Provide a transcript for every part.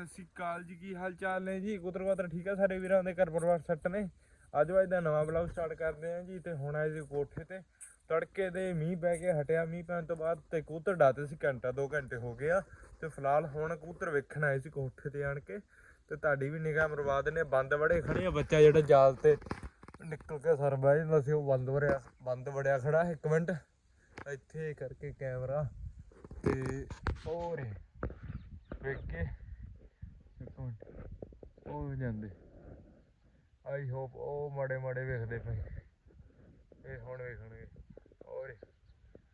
ਸਤਿ ਸ਼੍ਰੀ ਅਕਾਲ ਜੀ, ਕੀ ਹਾਲ ਚਾਲ ਨੇ ਜੀ? ਕੁਤਰ ਕੁਤਰ ਠੀਕ ਆ ਸਾਡੇ ਵੀਰਾਂ ਦੇ, ਘਰ ਪਰਿਵਾਰ ਸੱਟ ਨੇ। ਅੱਜ ਵਾਜ ਦਾ ਨਵਾਂ ਬਲੌਗ ਸਟਾਰਟ ਕਰਦੇ ਆ ਜੀ ਤੇ ਹੁਣ ਆਏ ਜੀ ਕੋਠੇ ਤੇ। ਤੜਕੇ ਦੇ ਮੀਂਹ ਪੈ ਕੇ ਹਟਿਆ, ਮੀਂਹ ਪੈਣ ਤੋਂ ਬਾਅਦ ਤੇ ਕੂਤਰ ਡਾਤੇ ਸੀ ਘੰਟਾ 2 ਘੰਟੇ ਹੋ ਗਏ ਆ। ਤੇ ਫਿਲਹਾਲ ਹੁਣ ਕੂਤਰ ਵੇਖਣ ਆਏ ਸੀ ਕੋਠੇ ਤੇ ਆਣ ਕੇ। ਤੇ ਤੁਹਾਡੀ ਵੀ ਨਿਗਾਹ ਮਰਵਾ ਦਿੰਨੇ ਬੰਦ ਵੜੇ ਖੜੇ ਆ ਬੱਚਾ ਜਿਹੜਾ ਜਾਲ ਤੇ ਨਿਕਲ ਕੇ ਸਰ ਬਹਿ ਜਾਂਦਾ ਸੀ, ਉਹ ਬੰਦ ਵੜਿਆ ਬੰਦ ਵੜਿਆ ਖੜਾ, ਇੱਕ ਮਿੰਟ। ਇੱਥੇ ਕਰਕੇ ਕੈਮਰਾ ਤੇ ਹੋਰ ਵੇਖ। ਕੇ ਇੱਕ ਮਿੰਟ ਉਹ ਜਾਂਦੇ। ਆਈ ਹੋਪ ਉਹ ਮਾੜੇ ਮਾੜੇ ਵੇਖਦੇ ਪਏ। ਇਹ ਹੁਣ ਵੇਖਣਗੇ। ਔਰ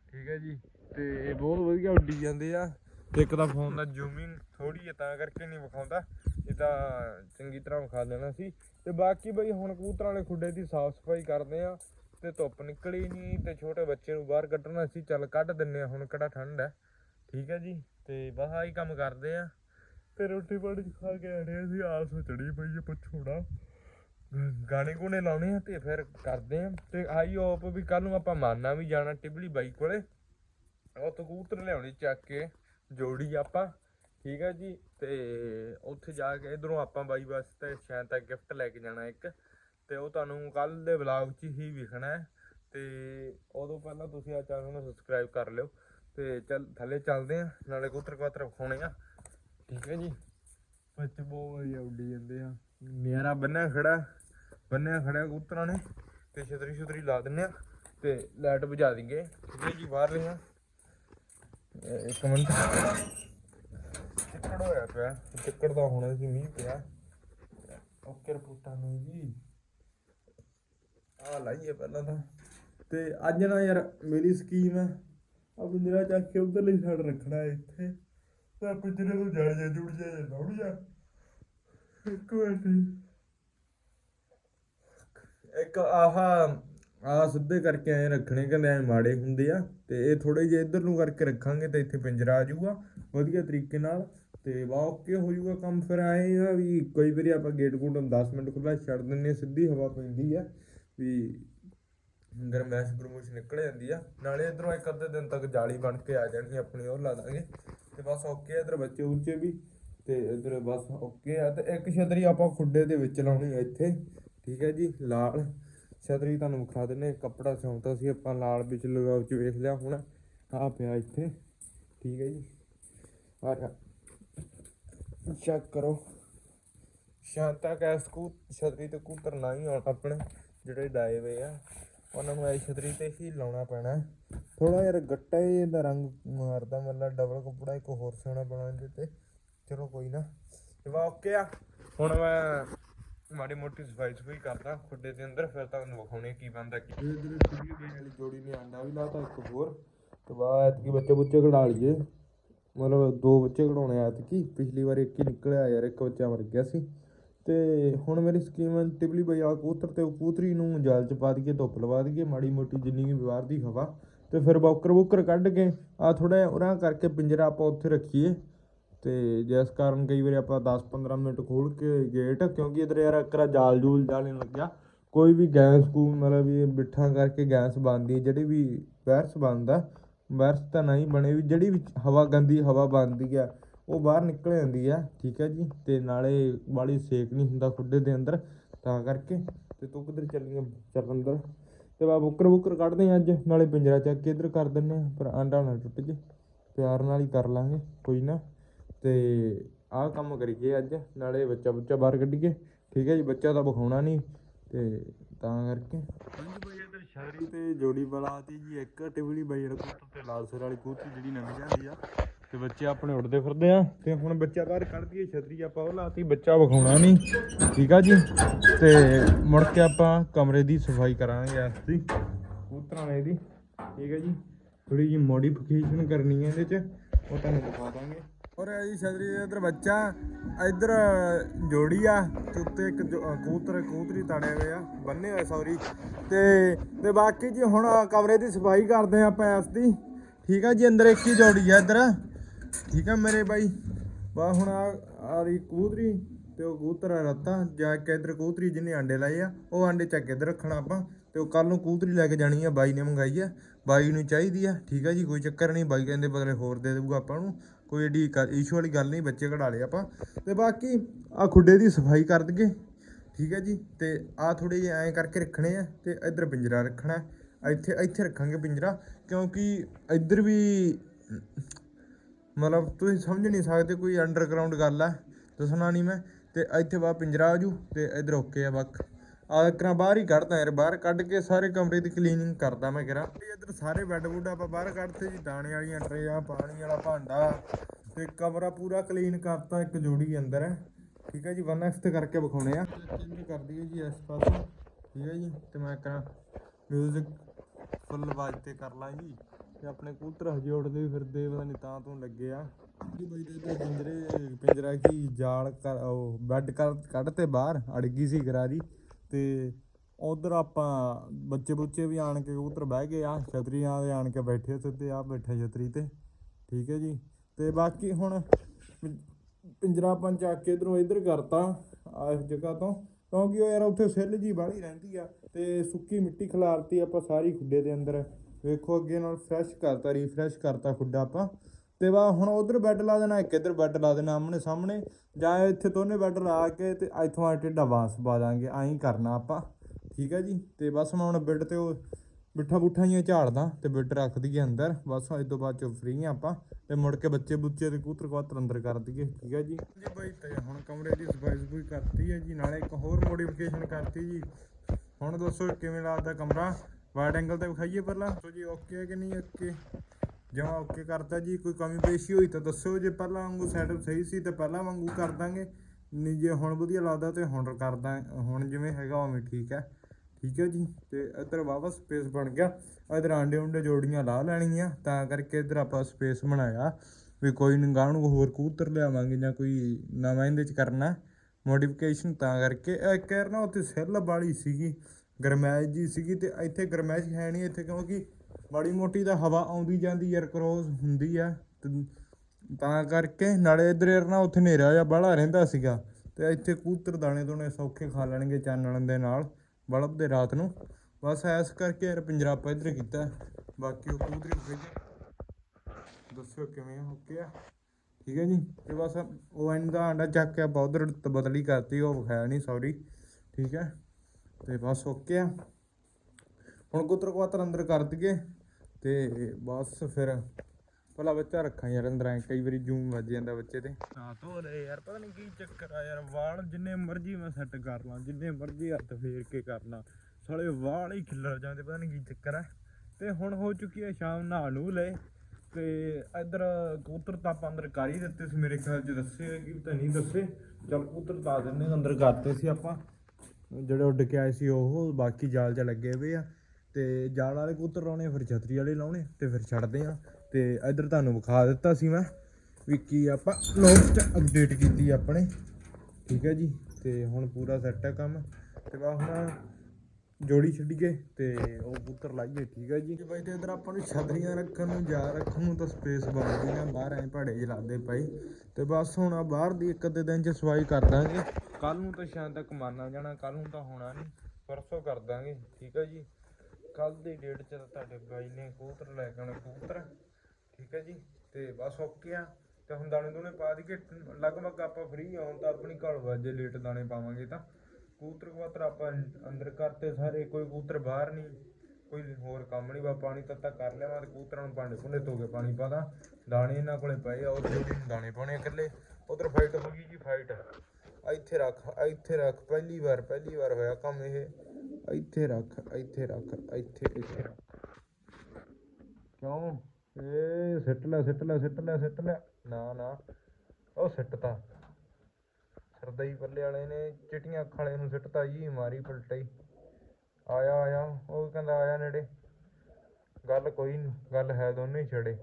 ਠੀਕ ਹੈ ਜੀ। ਤੇ ਇਹ ਬਹੁਤ ਵਧੀਆ ਉੱਡੀ ਜਾਂਦੇ ਆ। ਇੱਕ ਤਾਂ ਫੋਨ ਦਾ ਜ਼ੂਮਿੰਗ ਥੋੜੀ ਹੈ ਤਾਂ ਕਰਕੇ ਨਹੀਂ ਵਿਖਾਉਂਦਾ। ਇਹ ਤਾਂ ਚੰਗੀ ਤਰ੍ਹਾਂ ਵਿਖਾ ਦੇਣਾ ਸੀ। ਤੇ ਬਾਕੀ ਬਈ ਹੁਣ ਕਬੂਤਰਾਂ ਵਾਲੇ ਖੁੱਡੇ ਦੀ ਸਾਫ਼ ਸਫ਼ਾਈ ਕਰਦੇ ਆ। ਤੇ ਧੁੱਪ ਨਿਕਲੀ ਨਹੀਂ ਤੇ ਛੋਟੇ ਬੱਚੇ ਨੂੰ ਬਾਹਰ ਕੱਢਣਾ ਸੀ ਚੱਲ ਕੱਢ ਦਿੰਨੇ ਆ। ਹੁਣ ਕਿਹੜਾ ਠੰਡ ਹੈ। ਠੀਕ ਹੈ ਜੀ। ਤੇ ਬਸ ਆਹੀ ਕੰਮ ਕਰਦੇ ਆ। ਤੇ ਰੋਟੀ ਪਾਣੀ ਖਾ ਕੇ ਆਣੇ ਸੀ ਆਸ ਚੜੀ ਪਈ ਹੈ ਪਛੋੜਾ ਗਾਣੇ ਗੁਣੇ ਲਾਉਣੇ ਆ ਤੇ ਫਿਰ ਕਰਦੇ ਆ। ਤੇ ਆਈ ਹੋਪ ਵੀ ਕੱਲ ਨੂੰ ਆਪਾਂ ਮਾਨਾ ਵੀ ਜਾਣਾ ਟਿਬਲੀ ਬਾਈ ਕੋਲੇ। ਉਹ ਤੋਂ ਕਬੂਤਰ ਲਿਆਉਣੀ ਚੱਕ ਕੇ, ਜੋੜੀ ਆਪਾਂ, ਠੀਕ ਹੈ ਜੀ? ਤੇ ਉੱਥੇ ਜਾ ਕੇ ਇਧਰੋਂ ਆਪਾਂ ਬਾਈ ਵਾਸਤੇ ਸ਼ਾਇਦ ਤੱਕ ਗਿਫਟ ਲੈ ਕੇ ਜਾਣਾ ਇੱਕ। ਤੇ ਉਹ ਤੁਹਾਨੂੰ ਕੱਲ ਦੇ ਵਲੌਗ 'ਚ ਹੀ ਵਿਖਣਾ ਹੈ। ਤੇ ਉਦੋਂ ਪਹਿਲਾਂ ਤੁਸੀਂ ਆ ਚੈਨਲ ਨੂੰ ਸਬਸਕ੍ਰਾਈਬ ਕਰ ਲਿਓ। ਤੇ ਚੱਲ, ਥੱਲੇ ਚੱਲਦੇ ਆ, ਨਾਲੇ ਕਬੂਤਰ ਕਬੂਤਰ ਵਿਖਾਉਣੇ ਆ। ਠੀਕ ਹੈ ਜੀ। ਬੱਚੇ ਬਹੁਤ ਵਧੀਆ ਉੱਡੀ ਜਾਂਦੇ ਆ। ਨਿਆਰਾ ਬੰਨਿਆ ਖੜਾ ਬੰਨਿਆ ਖੜਾ ਕਬੂਤਰਾਂ ਨੇ ਤੇ ਛਤਰੀ ਛਤਰੀ ਲਾ ਦਿੰਨੇ ਆ ਤੇ ਲਾਈਟ ਬੁਝਾ ਦਿੰਗੇ। ਠੀਕ ਹੈ ਜੀ, ਬਾਹਰ ਰਹੇ ਇੱਕ ਮਿੰਟ। ਚਿੱਕੜ ਹੋਇਆ ਪਿਆ। ਚੱਕੜ ਦਾ ਹੋਣਾ ਸੀ ਮੀਂਹ ਪਿਆ। ਓਕੇ ਰਿਪੋਰਟਾਂ ਨੂੰ ਜੀ। ਆ ਲਾਈਏ ਪਹਿਲਾਂ ਤਾਂ। ਤੇ ਅੱਜ ਨਾ ਯਾਰ ਮੇਰੀ ਸਕੀਮ ਹੈ ਆ ਪਿੰਜਰਾ ਚੱਕ ਕੇ ਉਧਰਲੀ ਸਾਈਡ ਰੱਖਣਾ ਇੱਥੇ। ਤੇ ਪਿੰਜਰੇ ਨੂੰ ਜੜ ਜਾ ਜੁੜ ਜਾ ਲਾਉਣ ਜਾ। ਇੱਕ ਮਿੰਟ ਇੱਕ ਆਹ ਆ ਸਿੱਧੇ ਕਰਕੇ ਐ ਰੱਖਣੇ ਕਹਿੰਦੇ ਐ ਮਾੜੇ ਹੁੰਦੇ ਆ ਤੇ ਇਹ ਥੋੜੇ ਜਿਹੇ ਇੱਧਰ ਨੂੰ ਕਰਕੇ ਰੱਖਾਂਗੇ ਤੇ ਇੱਥੇ ਪਿੰਜਰਾ ਆ ਜਾਊਗਾ ਵਧੀਆ ਤਰੀਕੇ ਨਾਲ ਤੇ ਵਾ ਓਕੇ ਹੋ ਜਾਊਗਾ ਕੰਮ ਫਿਰ ਆਏ ਆ ਵੀ ਕਈ ਵਾਰੀ ਆਪਾਂ ਗੇਟ ਗੂਟ ਨੂੰ 10 ਮਿੰਟ ਖੁੱਲਾ ਛੱਡ ਦਿੰਨੇ ਆ, ਸਿੱਧੀ ਹਵਾ ਪੈਂਦੀ ਆ ਵੀ ਗਰਮੈਸ਼ ਗਰਮੂਸ਼ ਨਿਕਲ ਜਾਂਦੀ ਆ ਨਾਲੇ ਇਧਰੋਂ ਇੱਕ ਅੱਧੇ ਦਿਨ ਤੱਕ ਜਾਲੀ ਬਣ ਕੇ ਆ ਜਾਣਗੇ ਆਪਣੀ ਉਹ ਲਾ ਦਾਂਗੇ। ਤੇ ਬਸ ਓਕੇ ਇਧਰ ਬੱਚੇ ਉੱਚੇ ਵੀ, ਤੇ ਇਧਰ ਬਸ ਓਕੇ ਆ। ਤੇ ਇੱਕ ਛਤਰੀ ਆਪਾਂ ਖੁੱਡੇ ਦੇ ਵਿੱਚ ਲਾਉਣੀ ਆ ਇੱਥੇ, ਠੀਕ ਹੈ ਜੀ, ਲਾਲ। ਛਤਰੀ ਤੁਹਾਨੂੰ ਵਿਖਾ ਦਿੰਨੇ ਕੱਪੜਾ ਸਿਉਂਤਾ ਸੀ ਆਪਾਂ, ਲਾਲ ਵਿੱਚ ਲਗਾਉ ਚ ਵੇਖ ਲਿਆ ਹੁਣ, ਆ ਪਿਆ ਇੱਥੇ, ਠੀਕ ਹੈ ਜੀ। ਆ ਚੈੱਕ ਕਰੋ। ਸ਼ਾਂਤਾ ਕੈਸ ਕੂ, ਛਤਰੀ ਤੇ ਕੂਤਰ ਨਾ ਹੀ ਆਉਣ ਆਪਣੇ, ਜਿਹੜੇ ਡਾਏ ਹੋਏ ਆ। ਉਹਨਾਂ ਨੂੰ ਐ ਛਤਰੀ ਤੇ ਹੀ ਲਾਉਣਾ ਪੈਣਾ। ਥੋੜਾ ਯਾਰ ਗੱਟਾ ਹੀ ਇਹਦਾ ਰੰਗ ਮਾਰਦਾ ਮਤਲਬ ਡਬਲ ਕੱਪੜਾ ਇੱਕ ਹੋਰ ਸੋਹਣਾ ਪੈਣਾ ਇਹਦੇ ਤੇ। ਚਲੋ ਕੋਈ ਨਾ। ਤੇ ਓਕੇ ਆ। ਹੁਣ ਮੈਂ ਮਾੜੀ ਮੋਟੀ ਸਫ਼ਾਈ ਸਫ਼ਾਈ ਕਰਦਾ, ਖੁੱਡੇ ਦੇ ਅੰਦਰ, ਫਿਰ ਤੁਹਾਨੂੰ ਵਿਖਾਉਣੇ ਕੀ ਬੰਦਾ ਕੀ ਇਧਰ ਕੁੜੀ ਬਈ ਵਾਲੀ ਜੋੜੀ ਨੇ ਆਂਡਾ ਵੀ ਲਾਤਾ ਇੱਕ ਹੋਰ। ਤੇ ਬਾਅਦ ਐਤਕੀ ਬੱਚੇ ਬੁੱਚੇ ਕਢਾ ਲਈਏ। ਮਤਲਬ ਦੋ ਬੱਚੇ ਕਢਾਉਣੇ ਆ ਪਿਛਲੀ ਵਾਰ ਇੱਕ ਹੀ ਨਿਕਲਿਆ ਯਾਰ, ਇੱਕ ਬੱਚਾ ਮਰ ਗਿਆ ਸੀ। ਤੇ ਹੁਣ ਮੇਰੀ ਸਕੀਮ ਹੈ ਟਿਬਲੀ ਬਈ ਆ ਕਬੂਤਰ ਤੇ ਉਹ ਕਬੂਤਰੀ ਨੂੰ ਜਾਲ ਚ ਪਾ ਦਈਏ, ਧੁੱਪ ਲਵਾ ਦਈਏ, ਮਾੜੀ ਮੋਟੀ ਜਿੰਨੀ ਵੀ ਬਾਹਰ ਦੀ ਹਵਾ, ਤੇ ਫਿਰ ਬੌਕਰ ਬੁੱਕਰ ਕੱਢ ਕੇ ਆ ਥੋੜਾ ਜਿਹਾ ਉਰਾਂ ਕਰਕੇ ਪਿੰਜਰਾ ਆਪਾਂ ਉੱਥੇ ਰੱਖੀਏ। ਤੇ ਜਿਸ ਕਾਰਨ ਕਈ ਵਾਰੀ ਆਪਾਂ 10-15 ਮਿੰਟ ਖੋਲ ਕੇ ਗੇਟ ਕਿਉਂਕਿ ਇਧਰ ਯਾਰ ਇੱਕਰਾ ਜਾਲ ਜੂਲ ਜਾਲੇ ਲੱਗਿਆ। ਕੋਈ ਵੀ ਗੈਸ ਕੂ ਮਤਲਬ ਇਹ ਬਿੱਠਾ ਕਰਕੇ ਗੈਸ ਬਣਦੀ ਜਿਹੜੀ ਵੀ ਵਾਇਰਸ ਬਣਦਾ ਵਾਇਰਸ ਤਾਂ ਨਹੀਂ ਬਣੇ ਵੀ, ਜਿਹੜੀ ਵੀ ਹਵਾ, ਗੰਦੀ ਹਵਾ ਬਣਦੀ ਆ ਉਹ ਬਾਹਰ ਨਿਕਲ ਜਾਂਦੀ ਆ, ਠੀਕ ਹੈ ਜੀ? ਤੇ ਨਾਲੇ ਬਾਲੀ ਸੇਕ ਨਹੀਂ ਹੁੰਦਾ ਖੁੱਡੇ ਦੇ ਅੰਦਰ, ਤਾਂ ਕਰਕੇ ਤੇ ਤੂੰ ਕਿੱਧਰ ਚੱਲੀਆਂ ਚੱਲ ਅੰਦਰ? ਤੇ ਬਾ ਬੁੱਕਰ ਬੁੱਕਰ ਕੱਢਦੇ ਆ ਅੱਜ, ਨਾਲੇ ਪਿੰਜਰਾ ਚੱਕ ਕੇ ਇੱਧਰ ਕਰ ਦਿੰਨੇ ਆ, ਪਰ ਆਂਡਾ ਨਾ ਟੁੱਟ ਜੇ। ਪਿਆਰ ਨਾਲ ਹੀ ਕਰ ਲਾਂਗੇ, ਕੋਈ ਨਾ। ਤੇ ਆਹ ਕੰਮ ਕਰੀਏ ਅੱਜ, ਨਾਲੇ ਬੱਚਾ ਬੁੱਚਾ ਬਾਹਰ ਕੱਢੀਏ, ਠੀਕ ਹੈ ਜੀ? ਬੱਚਾ ਤਾਂ ਵਿਖਾਉਣਾ ਨਹੀਂ, ਤੇ ਤਾਂ ਕਰਕੇ। ਹਾਂਜੀ ਭਾਈ ਤੇ ਜੋੜੀ ਬਲਾਤੀ ਜੀ, ਇੱਕ ਟਿਬਲੀ ਬਾਈ ਜਿਹੜਾ ਤੇ ਲਾਲ ਸਿਰ ਵਾਲੀ ਕਬੂਤਰ ਜਿਹੜੀ ਨਵੀਂ ਜਾਂਦੀ ਆ। ਤੇ ਬੱਚੇ ਆਪਣੇ ਉੱਡਦੇ ਫਿਰਦੇ ਆ। ਤੇ ਹੁਣ ਬੱਚਾ ਬਾਹਰ ਕੱਢ ਦਈਏ, ਛਤਰੀ ਆਪਾਂ ਉਹ ਲਾਤੀ, ਬੱਚਾ ਵਿਖਾਉਣਾ ਨਹੀਂ। ਠੀਕ ਆ ਜੀ? ਤੇ ਮੁੜ ਕੇ ਆਪਾਂ ਕਮਰੇ ਦੀ ਸਫ਼ਾਈ ਕਰਾਂਗੇ ਇਸ ਦੀ ਕਬੂਤਰਾਂ ਨੇ ਇਹਦੀ ਠੀਕ ਹੈ ਜੀ? ਥੋੜੀ ਜੀ ਮੋਡੀਫਿਕੇਸ਼ਨ ਕਰਨੀ ਹੈ ਇਹਦੇ ਚ। ਉਹ ਤੁਹਾਨੂੰ ਦਿਖਾ ਦਾਂਗੇ। ਔਰ ਇਹ ਜੀ ਛਤਰੀ ਦੇ ਇੱਧਰ ਬੱਚਾ ਇੱਧਰ ਜੋੜੀ ਆ ਤੇ ਉੱਤੇ ਇੱਕ ਜੋ- ਅ, ਕਬੂਤਰ ਕਬੂਤਰੀ ਤਾੜੇ ਹੋਏ ਆ ਬੰਨੇ ਹੋਏ ਸੌਰੀ ਤੇ ਤੇ ਬਾਕੀ ਜੀ ਹੁਣ ਕਮਰੇ ਦੀ ਸਫ਼ਾਈ ਕਰਦੇ ਆ ਆਪਾਂ ਇਸ ਦੀ। ਠੀਕ ਆ ਜੀ ਅੰਦਰ ਇੱਕ ਹੀ ਜੋੜੀ ਆ ਇੱਧਰ। ਠੀਕ ਆ ਮੇਰੇ ਬਾਈ। ਵਾ ਹੁਣ ਆ ਆ ਰਹੀ ਕਬੂਤਰੀ ਤੇ ਉਹ ਕੂਤਰਾ ਆ ਰੱਤਾ। ਜਾ ਕੇ ਇੱਧਰ ਕੂਤਰੀ ਜਿਹਨੇ ਆਂਡੇ ਲਾਏ ਆ ਉਹ ਆਂਡੇ ਚੱਕ ਕੇ ਇੱਧਰ ਰੱਖਣਾ ਆਪਾਂ। ਤੇ ਉਹ ਕੱਲ ਨੂੰ ਕੂਤਰੀ ਲੈ ਕੇ ਜਾਣੀ ਆ ਬਾਈ ਨੇ ਮੰਗਾਈ ਆ। ਬਾਈ ਨੂੰ ਚਾਹੀਦੀ ਆ। ਠੀਕ ਆ ਜੀ ਕੋਈ ਚੱਕਰ ਨਹੀਂ ਬਾਈ ਕਹਿੰਦੇ ਬਦਲੇ ਹੋਰ ਦੇ ਦੇਊਗਾ ਆਪਾਂ ਨੂੰ। ਕੋਈ ਏਡੀ ਇਸ਼ੂ ਵਾਲੀ ਗੱਲ ਨਹੀਂ, ਬੱਚੇ ਕਢਾ ਲਏ ਆਪਾਂ। ਤੇ ਬਾਕੀ ਆ ਖੁੱਡੇ ਦੀ ਸਫ਼ਾਈ ਕਰ ਦਈਏ, ਠੀਕ ਹੈ ਜੀ। ਤੇ ਆ ਥੋੜੇ ਜਿਹੇ ਐਂ ਕਰਕੇ ਰੱਖਣੇ ਆ ਤੇ ਇੱਧਰ ਪਿੰਜਰਾ ਰੱਖਣਾ ਇੱਥੇ ਇੱਥੇ ਰੱਖਾਂਗੇ ਪਿੰਜਰਾ, ਕਿਉਂਕਿ ਇੱਧਰ ਵੀ ਮਤਲਬ ਤੁਸੀਂ ਸਮਝ ਨਹੀਂ ਸਕਦੇ ਕੋਈ ਅੰਡਰਗਰਾਉਂਡ ਗੱਲ ਆ, ਦੱਸਣਾ ਨਹੀਂ ਮੈਂ। ਤੇ ਇੱਥੇ ਬਾ ਪਿੰਜਰਾ ਆਜੂ ਤੇ ਇੱਧਰ ਓਕੇ ਆ ਬੱਕ ਆ ਕਰਾਂ ਬਾਹਰ ਹੀ ਕੱਢਦਾ ਯਾਰ, ਬਾਹਰ ਕੱਢ ਕੇ ਸਾਰੇ ਕਮਰੇ ਦੀ ਕਲੀਨਿੰਗ ਕਰਦਾ ਮੈਂ ਕਰਾਂ। ਇੱਧਰ ਸਾਰੇ ਬੈੱਡ ਬੁੱਡ ਆਪਾਂ ਬਾਹਰ ਕੱਢਤੇ ਜੀ, ਦਾਣੇ ਵਾਲੀਆਂ ਟਰੇਆਂ ਪਾਣੀ ਵਾਲਾ ਭਾਂਡਾ, ਤੇ ਕਮਰਾ ਪੂਰਾ ਕਲੀਨ ਕਰਤਾ ਇੱਕ ਜੋੜੀ ਅੰਦਰ। ਹੈ ਠੀਕ ਹੈ ਜੀ ਵਨ ਐਕਸ ਕਰਕੇ ਵਿਖਾਉਣੇ ਆ। ਚੇਂਜ ਕਰ ਦਈਏ ਜੀ ਇਸ ਪਾਸੇ। ਠੀਕ ਹੈ ਜੀ, ਤੇ ਮੈਂ ਕਰਾਂ ਮਿਊਜ਼ਿਕ ਫੁੱਲ ਆਵਾਜ਼ ਤੇ ਕਰ ਲਾਂ ਜੀ। ਤੇ ਆਪਣੇ ਕੂਤਰ ਹਜੇ ਉੱਡਦੇ ਵੀ ਫਿਰਦੇ, ਪਤਾ ਨਹੀਂ ਤਾਂ ਤੋਂ ਲੱਗੇ ਆ। ਜੀ ਬਈ, ਤੇ ਪਿੰਜਰੇ, ਪਿੰਜਰਾ ਕੀ ਜਾਲ ਕਰ, ਉਹ ਬੈੱਡ ਕਰ ਕੱਢ ਤੇ ਬਾਹਰ ਅੜ ਗਈ ਸੀ ਗਰਾਰੀ ਤੇ ਉਧਰ ਆਪਾਂ ਬੱਚੇ ਬੁੱਚੇ ਵੀ ਆਣ ਕੇ ਕਬੂਤਰ ਬਹਿ ਗਏ ਆ ਛਤਰੀਆਂ ਦੇ ਆਣ ਕੇ ਬੈਠੇ ਸਿੱਧੇ ਆ ਬੈਠੇ ਛਤਰੀ ਤੇ। ਠੀਕ ਹੈ ਜੀ? ਤੇ ਬਾਕੀ ਹੁਣ ਪਿੰ- ਪਿੰਜਰਾ ਆਪਾਂ ਚੱਕ ਕੇ ਇਧਰੋਂ ਇਧਰ ਕਰਤਾ ਇਸ ਜਗ੍ਹਾ ਤੋਂ। ਕਿਉਂਕਿ ਉਹ ਯਾਰ ਉੱਥੇ ਸਿੱਲ ਜੀ ਬਾਹਲੀ ਰਹਿੰਦੀ ਆ ਤੇ ਸੁੱਕੀ ਮਿੱਟੀ ਖਿਲਾਰਤੀ ਆਪਾਂ ਸਾਰੀ ਖੁੱਡੇ ਦੇ ਅੰਦਰ। ਵੇਖੋ ਅੱਗੇ ਨਾਲ ਫਰੈਸ਼ ਕਰਤਾ ਰੀਫਰੈਸ਼ ਕਰਤਾ ਖੁੱਡਾ ਆਪਾਂ। ਤੇ ਵਾ ਹੁਣ ਉਧਰ ਬੈੱਡ ਲਾ ਦੇਣਾ, ਇੱਕ ਇੱਧਰ ਬੈੱਡ ਲਾ ਦੇਣਾ ਆਮਣੇ ਸਾਹਮਣੇ, ਜਾਂ ਇੱਥੇ ਦੋਨੇ ਬੈੱਡ ਲਾ ਕੇ ਤੇ ਇੱਥੋਂ ਆ ਟੇਡਾ ਬਾਂਸ ਪਾ ਦਾਂਗੇ, ਐਂ ਕਰਨਾ ਆਪਾਂ, ਠੀਕ ਹੈ ਜੀ? ਤੇ ਬਸ ਮੈਂ ਹੁਣ ਬੈੱਡ ਤੇ ਉਹ ਬਿੱਠਾ ਬੁੱਠਾ ਹੀ ਝਾੜਦਾ ਤੇ ਬੈੱਡ ਰੱਖ ਦਈਏ ਅੰਦਰ, ਬਸ ਅੱਜ ਤੋਂ ਬਾਅਦ ਚ ਫ੍ਰੀ ਆ ਆਪਾਂ, ਤੇ ਮੁੜ ਕੇ ਬੱਚੇ ਬੁੱਚੇ ਤੇ ਕੂਤਰ ਕਵਾਤਰ ਅੰਦਰ ਕਰ ਦਈਏ, ਠੀਕ ਹੈ ਜੀ? ਜੀ ਬਾਈ, ਤੇ ਹੁਣ ਕਮਰੇ ਦੀ ਸਫ਼ਾਈ ਸਫੂਈ ਕਰਤੀ ਹੈ ਜੀ, ਨਾਲੇ ਇੱਕ ਹੋਰ ਮੋਡੀਫਿਕੇਸ਼ਨ ਕਰਤੀ ਜੀ। ਹੁਣ ਦੱਸੋ ਕਿਵੇਂ ਲੱਗਦਾ ਕਮਰਾ? ਵਾਈਡ ਐਂਗਲ ਤੇ ਵਿਖਾਈਏ ਪਹਿਲਾਂ ਸੋ ਜੀ ਓਕੇ ਹੈ ਕਿ ਨਹੀਂ ਓਕੇ ਜਮਾ ਓਕੇ ਕਰਤਾ ਜੀ, ਕੋਈ ਕਮੀ ਪੇਸ਼ੀ ਹੋਈ ਤਾਂ ਦੱਸਿਓ ਜੇ ਪਹਿਲਾਂ ਵਾਂਗੂ ਸੈਟਅਪ ਸਹੀ ਸੀ ਤਾਂ ਪਹਿਲਾਂ ਵਾਂਗੂ ਕਰ ਦਾਂਗੇ। ਨਹੀਂ ਜੇ ਹੁਣ ਵਧੀਆ ਲੱਗਦਾ ਤੇ ਹੁਣ ਕਰਦਾ ਹੁਣ ਜਿਵੇਂ ਹੈਗਾ ਉਵੇਂ ਠੀਕ ਹੈ। ਠੀਕ ਹੈ ਜੀ, ਤੇ ਇੱਧਰ ਵਾਵਾ ਸਪੇਸ ਬਣ ਗਿਆ। ਇੱਧਰ ਆਂਡੇ ਉਂਡੇ ਜੋੜੀਆਂ ਲਾ ਲੈਣੀਆਂ, ਤਾਂ ਕਰਕੇ ਇੱਧਰ ਆਪਾਂ ਸਪੇਸ ਬਣਾਇਆ। ਵੀ ਕੋਈ ਨੀ ਗਾਂਹ ਨੂੰ ਹੋਰ ਕੂਤਰ ਲਿਆਵਾਂਗੇ ਜਾਂ ਕੋਈ ਨਵਾਂ ਇਹਦੇ ਚ ਕਰਨਾ ਮੋਡੀਫਿਕੇਸ਼ਨ ਤਾਂ ਕਰਕੇ ਇਹ ਇੱਕ ਯਾਰ ਉੱਥੇ ਸੈੱਲ ਵਾਲੀ ਸੀਗੀ, ਗਰਮੈਸ਼ ਜੀ ਸੀਗੀ ਤੇ ਇੱਥੇ ਗਰਮੈਸ਼ ਹੈ ਨਹੀਂ ਇੱਥੇ ਕਿਉਂਕਿ ਮਾੜੀ ਮੋਟੀ ਤਾਂ ਹਵਾ ਆਉਂਦੀ ਜਾਂਦੀ ਯਾਰ ਕਰੋਸ ਹੁੰਦੀ ਆ। ਤਾਂ ਕਰਕੇ ਨਾਲੇ ਇੱਧਰ ਯਾਰ ਨਾ ਉੱਥੇ ਹਨੇਰਾ ਜਿਹਾ ਬਾਹਲਾ ਰਹਿੰਦਾ ਸੀਗਾ। ਤੇ ਇੱਥੇ ਕੂਤਰ ਦਾਣੇ ਦੋਣੇ ਸੌਖੇ ਖਾ ਲੈਣਗੇ ਚਾਨਣ ਦੇ ਨਾਲ ਬਲਬ ਦੇ ਰਾਤ ਨੂੰ। ਬਸ ਐਸ ਕਰਕੇ ਯਾਰ ਪਿੰਜਰਾ ਆਪਾਂ ਇੱਧਰ ਕੀਤਾ। ਬਾਕੀ ਉਹ ਕਬੂਤਰੀ ਫ੍ਰਿਜ ਦੱਸਿਓ ਕਿਵੇਂ ਓਕੇ ਆ। ਠੀਕ ਹੈ ਜੀ। ਤੇ ਬਸ ਉਹ ਐਂਡ ਦਾ ਆਂਡਾ ਚੱਕ ਕੇ ਆਪਾਂ ਉਧਰ ਬਦਲੀ ਕਰਤੀ, ਉਹ ਵਿਖਾਇਆ ਨਹੀਂ ਸੌਰੀ ਠੀਕ ਹੈ ਤੇ ਬਸ ਓਕੇ ਆ। ਹੁਣ ਕੁੱਤਰ ਕੁਆਤਰ ਅੰਦਰ ਕਰ ਦਈਏ ਤੇ ਬਸ ਫਿਰ ਭਲਾ ਬੱਚਾ ਰੱਖਾਂ ਯਾਰ ਅੰਦਰ ਐ, ਕਈ ਵਾਰੀ ਜੂਮ ਵੱਜ ਜਾਂਦਾ ਬੱਚੇ ਤੇ। ਹਾਂ ਧੋਲੇ ਯਾਰ, ਪਤਾ ਨਹੀਂ ਕੀ ਚੱਕਰ ਆ ਯਾਰ, ਵਾਲ ਜਿੰਨੇ ਮਰਜ਼ੀ ਮੈਂ ਸੈੱਟ ਕਰ ਲਾਂ, ਜਿੰਨੇ ਮਰਜ਼ੀ ਹੱਥ ਫੇਰ ਕੇ ਕਰਨਾ ਸਾਲੇ ਵਾਲ ਹੀ ਖਿਲਰ ਜਾਂਦੇ, ਪਤਾ ਨਹੀਂ ਕੀ ਚੱਕਰ ਆ। ਤੇ ਹੁਣ ਹੋ ਚੁੱਕੀ ਹੈ ਸ਼ਾਮ, ਨਹਾ ਨੂੰ ਲਏ ਤੇ ਇੱਧਰ ਕਬੂਤਰ ਤਾਂ ਆਪਾਂ ਅੰਦਰ ਕਰ ਹੀ ਦਿੱਤੇ ਸੀ, ਮੇਰੇ ਖਿਆਲ ਚ ਦੱਸੇ ਕਿ ਤਾਂ ਨਹੀਂ ਦੱਸੇ। ਚਲ ਕਬੂਤਰ ਤਾਂ ਦਿੰਨੇ ਅੰਦਰ ਕਰਤੇ ਸੀ ਆਪਾਂ। ਜਿਹੜੇ ਉੱਡ ਕੇ ਆਏ ਸੀ ਉਹ, ਬਾਕੀ ਜਾਲ 'ਚ ਲੱਗੇ ਹੋਏ ਆ। ਤੇ ਜਾਲ ਵਾਲੇ ਕਬੂਤਰ ਲਾਉਣੇ ਫਿਰ ਛਤਰੀ ਵਾਲੇ ਲਾਉਣੇ ਤੇ ਫਿਰ ਛੱਡਦੇ ਆ। ਤੇ ਇੱਧਰ ਤੁਹਾਨੂੰ ਵਿਖਾ ਦਿੱਤਾ ਸੀ ਮੈਂ ਵੀ ਕੀ ਆਪਾਂ ਲੋਸਟ ਅਪਡੇਟ ਕੀਤੀ ਆਪਣੇ। ਠੀਕ ਹੈ ਜੀ? ਤੇ ਹੁਣ ਪੂਰਾ ਸੈੱਟ ਹੈ ਕੰਮ। ਤੇ ਬਾ ਹੁਣ ਜੋੜੀ ਛੱਡੀਏ ਤੇ ਉਹ ਕਬੂਤਰ ਲਾਈਏ, ਠੀਕ ਹੈ ਜੀ? ਬਾਈ ਤੇ ਇਧਰ ਆਪਾਂ ਨੂੰ ਛਤਰੀਆਂ ਰੱਖਣ ਨੂੰ ਜਾ ਰੱਖਣ ਨੂੰ ਤਾਂ ਸਪੇਸ ਬਣਦੀ ਨਾ, ਬਾਹਰ ਐ ਭਾੜੇ ਜਲਾਦੇ ਪਏ। ਤੇ ਬਸ ਹੁਣ ਆ ਬਾਹਰ ਦੀ ਇੱਕ ਅੱਧੇ ਦਿਨ ਚ ਸਫ਼ਾਈ ਕਰ ਦਾਂਗੇ। ਕੱਲ ਨੂੰ ਤਾਂ ਸ਼ਾਮ ਤੱਕ ਮਾਨਾ ਜਾਣਾ ਕੱਲ ਨੂੰ ਤਾਂ ਹੋਣਾ ਨਹੀਂ ਪਰਸੋਂ ਕਰ ਦਾਂਗੇ, ਠੀਕ ਹੈ ਜੀ? ਕੱਲ ਦੀ ਡੇਟ ਚ ਤਾਂ ਤੁਹਾਡੇ ਬਾਈ ਨੇ ਕਬੂਤਰ ਲੈ ਕੇ ਆਉਣੇ ਕਬੂਤਰ, ਠੀਕ ਹੈ ਜੀ? ਤੇ ਬਸ ਓਕੇ ਆ। ਤੇ ਹੁਣ ਦਾਣੇ ਦੂਣੇ ਪਾ ਦਈਏ, ਲਗਭਗ ਆਪਾਂ ਫ੍ਰੀ ਆਉਣ ਤਾਂ ਆਪਣੀ ਘਰ ਵਾਜੇ ਲੇਟ ਦਾਣੇ ਪਾਵਾਂਗੇ ਤਾਂ। ਕਬੂਤਰ ਕਬੂਤਰ ਆਪਾਂ ਅੰਦਰ ਕਰਤੇ ਸਾਰੇ, ਕੋਈ ਕਬੂਤਰ ਬਾਹਰ ਨਹੀਂ, ਕੋਈ ਹੋਰ ਕੰਮ ਨਹੀਂ ਬਾ ਪਾਣੀ ਤੱਤਾ ਕਰ ਲਿਆ ਤੇ ਕਬੂਤਰਾਂ ਨੂੰ ਭਾਂਡੇ ਭੁੰਡੇ ਧੋ ਕੇ ਪਾਣੀ ਪਾਦਾ ਦਾਣੇ ਇਹਨਾਂ ਕੋਲੇ ਪਏ ਆ, ਉਹ ਦਾਣੇ ਪਾਉਣੇ ਇਕੱਲੇ। ਉਧਰ ਫਾਈਟ ਹੋ ਗਈ ਜੀ ਫਾਈਟ ਇੱਥੇ ਰੱਖ ਇੱਥੇ ਰੱਖ, ਪਹਿਲੀ ਵਾਰ ਪਹਿਲੀ ਵਾਰ ਹੋਇਆ ਕੰਮ ਇਹ। ਇੱਥੇ ਰੱਖ ਇੱਥੇ ਰੱਖ, ਇੱਥੇ ਇੱਥੇ ਰੱਖ। ਕਿਉਂ? ਏ ਸਿੱਟ ਲੈ ਸਿੱਟ ਲੈ ਸਿੱਟ ਲੈ ਸਿੱਟ ਲੈ। ਨਾ ਨਾ। ਉਹ ਸਿੱਟਤਾ। ਸਰਦਈ ਪੱਲੇ ਵਾਲੇ ਨੇ ਚਿਟੀਆਂ ਅੱਖਾਂ ਵਾਲੇ ਨੂੰ ਸਿੱਟਤਾ ਜੀ, ਮਾਰੀ ਪਲਟਈ। ਆਇਆ ਆਇਆ। ਉਹ ਕਹਿੰਦਾ, ਆਇਆ ਨੇੜੇ। ਗੱਲ ਕੋਈ ਨਹੀਂ ਗੱਲ ਹੈ ਦੋਨੇ ਹੀ ਛੜੇ।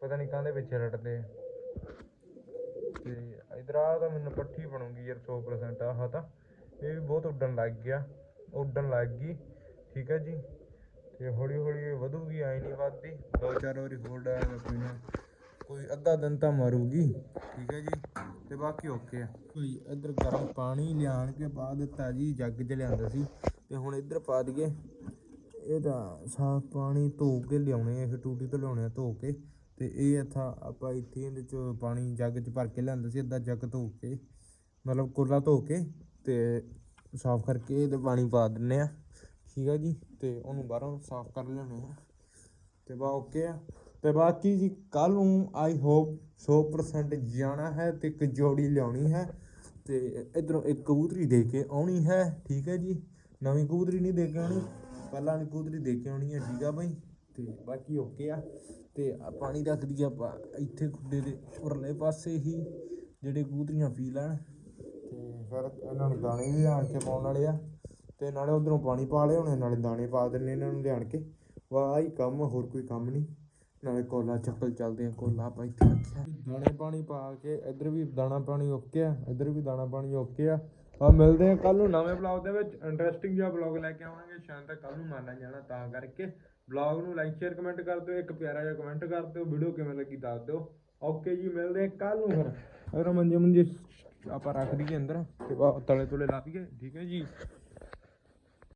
ਪਤਾ ਨਹੀਂ ਕਾਹਦੇ ਪਿੱਛੇ ਲੜਦੇ ਆ। ਤੇ ਇਧਰ ਆ ਤਾਂ ਮੈਨੂੰ ਪੱਠੀ ਬਣੂਗੀ ਯਾਰ 100% ਆਹ ਤਾਂ। ਇਹ ਵੀ ਬਹੁਤ ਉੱਡਣ ਲੱਗ ਗਿਆ। ਉੱਡਣ ਲੱਗ ਗਈ। ਠੀਕ ਹੈ ਜੀ? ਤੇ ਹੌਲੀ ਹੌਲੀ ਵਧੂਗੀ ਆਈ ਨਹੀਂ ਵੱਧਦੀ। ਦੋ ਚਾਰ ਵਾਰੀ ਹੋਰ ਡਾਂਗੇ ਕੋਈ ਕੋਈ ਅੱਧਾ ਦਿਨ ਤਾਂ ਮਰੂਗੀ। ਠੀਕ ਹੈ ਜੀ? ਤੇ ਬਾਕੀ ਓਕੇ ਆ। ਕੋਈ ਇੱਧਰ ਗਰਮ ਪਾਣੀ ਲਿਆਣ ਕੇ ਪਾ ਦਿੱਤਾ ਜੀ ਜੱਗ 'ਚ ਲਿਆਂਦਾ ਸੀ। ਤੇ ਹੁਣ ਇੱਧਰ ਪਾ ਦਈਏ। ਤਾਂ ਸਾਫ਼ ਪਾਣੀ ਧੋ ਕੇ ਲਿਆਉਣੇ ਇਹ ਟੂਟੀ ਤੋਂ ਲਿਆਉਣੇ ਆ ਧੋ ਕੇ। ਤੇ ਇਹ ਇੱਥਾ ਆਪਾਂ ਇੱਥੇ ਇਹਦੇ ਚ ਪਾਣੀ ਜੱਗ ਚ ਭਰ ਕੇ ਲਿਆਂਦਾ ਸੀ, ਅੱਧਾ ਜੱਗ ਧੋ ਕੇ। ਮਤਲਬ ਕੋਲਾ ਧੋ ਕੇ ਤੇ ਸਾਫ਼ ਕਰਕੇ ਇਹਦੇ ਪਾਣੀ ਪਾ ਦਿੰਨੇ ਆ, ਠੀਕ ਆ ਜੀ? ਤੇ ਉਹਨੂੰ ਬਾਹਰੋਂ ਸਾਫ਼ ਕਰ ਲਿਆਉਣੇ ਆ। ਤੇ ਬਾ ਓਕੇ ਆ। ਤੇ ਬਾਕੀ ਜੀ ਕੱਲ ਨੂੰ ਆਈ ਹੋਪ 100% ਜਾਣਾ ਹੈ ਤੇ ਇੱਕ ਜੋੜੀ ਲਿਆਉਣੀ ਹੈ। ਤੇ ਇਧਰੋਂ ਇੱਕ ਕਬੂਤਰੀ ਦੇ ਕੇ ਆਉਣੀ ਹੈ, ਠੀਕ ਹੈ ਜੀ? ਨਵੀਂ ਕਬੂਤਰੀ ਨਹੀਂ ਦੇ ਕੇ ਆਉਣੀ, ਪਹਿਲਾਂ ਵਾਲੀ ਕਬੂਤਰੀ ਦੇ ਕੇ ਆਉਣੀ ਹੈ ਠੀਕ ਆ ਬਾਈ। ਤੇ ਬਾਕੀ ਓਕੇ ਆ। ਤੇ ਪਾਣੀ ਰੱਖ ਦਈਏ ਆਪਾਂ, ਇੱਥੇ ਖੁੱਡੇ ਦੇ ਉਰਲੇ ਪਾਸੇ ਹੀ, ਜਿਹੜੇ ਕਬੂਤਰੀਆਂ ਪੀ ਲੈਣ ਤੇ ਫਿਰ ਇਹਨਾਂ ਨੂੰ ਦਾਣੇ ਵੀ ਆਣ ਕੇ ਪਾਉਣ ਵਾਲੇ ਆ ਤੇ ਨਾਲੇ ਉਧਰੋਂ ਪਾਣੀ ਪਾ ਲਏ ਹੋਣੇ, ਨਾਲੇ ਦਾਣੇ ਪਾ ਦਿੰਨੇ ਇਹਨਾਂ ਨੂੰ ਲਿਆਣ ਕੇ। ਵਾਹ ਹੀ ਕੰਮ, ਹੋਰ ਕੋਈ ਕੰਮ ਨਹੀਂ। ਨਾਲੇ ਕੋਲਾ ਚੱਕਲ ਚੱਲਦੇ ਆ, ਕੋਲਾ ਆਪਾਂ ਇੱਥੇ ਰੱਖਿਆ। ਦਾਣੇ ਪਾਣੀ ਪਾ ਕੇ ਇੱਧਰ ਵੀ ਦਾਣਾ ਪਾਣੀ ਓਕੇ ਆ, ਇੱਧਰ ਵੀ ਦਾਣਾ ਪਾਣੀ ਓਕੇ ਆ। ਆ ਮਿਲਦੇ ਆ ਕੱਲ ਨੂੰ ਨਵੇਂ ਬਲੌਗ ਦੇ ਵਿੱਚ। ਇੰਟਰਸਟਿੰਗ ਜਿਹਾ ਬਲੌਗ ਲੈ ਕੇ ਆਵਾਂਗੇ ਸ਼ਾਇਦ ਤੱਕ ਕੱਲ ਨੂੰ ਮੰਨਣਾ ਜਾਣਾ ਤਾਂ ਕਰਕੇ। ਬਲੌਗ ਨੂੰ ਲਾਈਕ, ਸ਼ੇਅਰ, ਕਮੈਂਟ ਕਰ ਦਿਓ। ਇੱਕ ਪਿਆਰਾ ਜਿਹਾ ਕਮੈਂਟ ਕਰ ਦਿਓ। ਵੀਡੀਓ ਕਿਵੇਂ ਲੱਗੀ ਦੱਸ ਦਿਓ। ਓਕੇ ਜੀ, ਮਿਲਦੇ ਆ ਕੱਲ ਨੂੰ ਫਿਰ। ਅਗਰ ਮੰਜੇ ਮੰਜੇ ਆਪਾਂ ਰੱਖ ਦਈਏ ਅੰਦਰ ਤੇ ਬਾ ਤਲੇ ਤੁਲੇ ਲਾ ਦਈਏ ਠੀਕ ਹੈ ਜੀ?